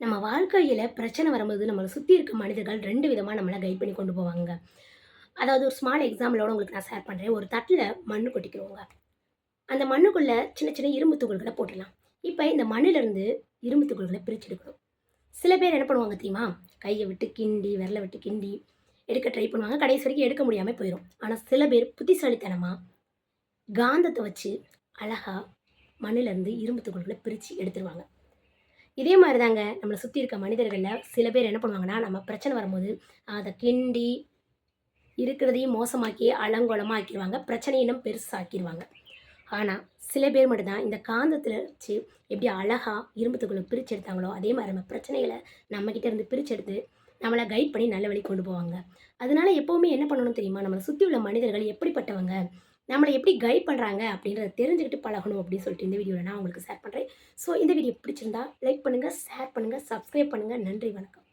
நம்ம வாழ்க்கையில் பிரச்சனை வரும்போது நம்மளை சுற்றி இருக்க மனிதர்கள் ரெண்டு விதமாக நம்மளை கைட் பண்ணி கொண்டு போவாங்க. அதாவது ஒரு ஸ்மால் எக்ஸாம்பிளோட உங்களுக்கு நான் ஷேர் பண்ணுறேன் ஒரு தட்டில் மண் கொட்டிக்கிறவங்க. அந்த மண்ணுக்குள்ளே சின்ன சின்ன இரும்பு துகள்களை போட்டுடலாம். இப்போ இந்த மண்ணிலிருந்து இரும்பு துகள்களை பிரித்து எடுக்கணும் சில பேர் என்ன பண்ணுவாங்க தெரியுமா? கையை விட்டு கிண்டி விரலை விட்டு கிண்டி எடுக்க ட்ரை பண்ணுவாங்க. கடைசி வரைக்கும் எடுக்க முடியாமல் போயிடும் ஆனால் சில பேர் புத்திசாலித்தனமாக காந்தத்தை வச்சு அழகாக மண்ணிலேருந்து இரும்பு துகள்களை பிரித்து எடுத்துருவாங்க. இதே மாதிரி தாங்க நம்மளை சுற்றி இருக்க மனிதர்களில் சில பேர் என்ன பண்ணுவாங்கன்னா நம்ம பிரச்சனை வரும்போது அதை கிண்டி இருக்கிறதையும் மோசமாக்கி அலங்கோலமாக ஆக்கிடுவாங்க பிரச்சனையை இன்னும் பெருசாக்கிடுவாங்க ஆனால் சில பேர் மட்டும்தான் இந்த காந்தத்தில் வச்சு எப்படி அழகாக இரும்புத்துக்குள்ளே பிரித்து எடுத்தாங்களோ அதே மாதிரி நம்ம பிரச்சனைகளை நம்மக்கிட்ட இருந்து பிரித்து எடுத்து நம்மளை கைட் பண்ணி நல்ல வழி கொண்டு போவாங்க. அதனால் எப்போவுமே என்ன பண்ணணும் தெரியுமா? நம்மளை சுற்றி உள்ள மனிதர்கள் எப்படிப்பட்டவங்க? நம்மளை எப்படி கைட் பண்ணுறாங்க அப்படின்றத தெரிஞ்சுக்கிட்டு பழகணும் அப்படின்னு சொல்லிட்டு இந்த வீடியோவில் நான் உங்களுக்கு ஷேர் பண்ணுறேன் ஸோ இந்த வீடியோ பிடிச்சிருந்தா லைக் பண்ணுங்கள் ஷேர் பண்ணுங்கள் சப்ஸ்கிரைப் பண்ணுங்கள் நன்றி வணக்கம்.